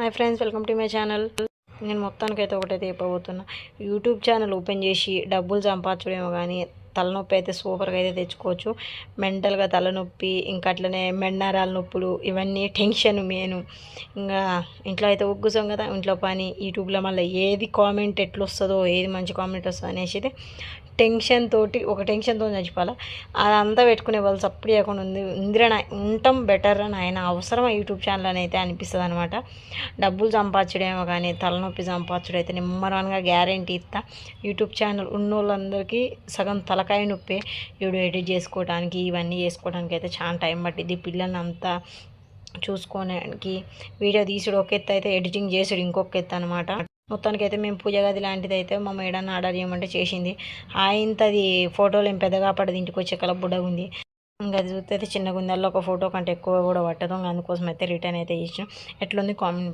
Hi friends welcome to my channel నేను మొత్తానికైతే ఒకటైతే చెప్పబోతున్నా. యూట్యూబ్ ఛానల్ ఓపెన్ చేసి డబ్బులు సంపాదించడమేమో కానీ తలనొప్పి అయితే సూపర్గా అయితే తెచ్చుకోవచ్చు. మెంటల్గా తలనొప్పి ఇంకా అట్లనే మెండారాల నొప్పులు ఇవన్నీ టెన్షన్ మెయిన్. ఇంకా ఇంట్లో అయితే ఉగ్గుసాం కదా ఇంట్లో పని యూట్యూబ్లో మళ్ళీ ఏది కామెంట్ ఎట్లా వస్తుందో ఏది మంచి కామెంట్ వస్తుందో అనేసి అయితే టెన్షన్ తోటి ఒక టెన్షన్తో చచ్చిపోవాలి. అదంతా పెట్టుకునే వాళ్ళు సప్పుడు చేయకుండా ఉంది ఇందిరా నా ఉండటం బెటర్ అని ఆయన అవసరం యూట్యూబ్ ఛానల్ అని అయితే అనిపిస్తుంది అనమాట డబ్బులు సంపాదించడేమో కానీ తలనొప్పి సంపాదించడం అయితే వన్గా గ్యారంటీ ఇస్తా. యూట్యూబ్ ఛానల్ ఉన్నోళ్ళందరికీ సగం తల తలకాయ నొప్పి. వీడియో ఎడిట్ చేసుకోవడానికి ఇవన్నీ చేసుకోవడానికి అయితే చాలా టైం పట్టింది పిల్లల్ని అంతా చూసుకోవడానికి వీడియో తీసుడు ఒక ఎత్తు అయితే ఎడిటింగ్ చేసుడు ఇంకొక ఎత్తు అనమాట మొత్తానికి అయితే మేము పూజ గది లాంటిది అయితే మా మేడాన్ని ఆర్డర్ చేయమంటే చేసింది. ఆయంతది ఫోటోలు ఏం పెద్దగా పడదు ఇంటికి వచ్చే కల బుడ్డగా ఉంది. ఇంకా అది చూస్తే అయితే చిన్న ఉంది అందులో ఒక ఫోటో కంటే ఎక్కువ కూడా పట్టదు. అందుకోసం అయితే రిటర్న్ అయితే ఇచ్చాం ఎట్లుంది కామెంట్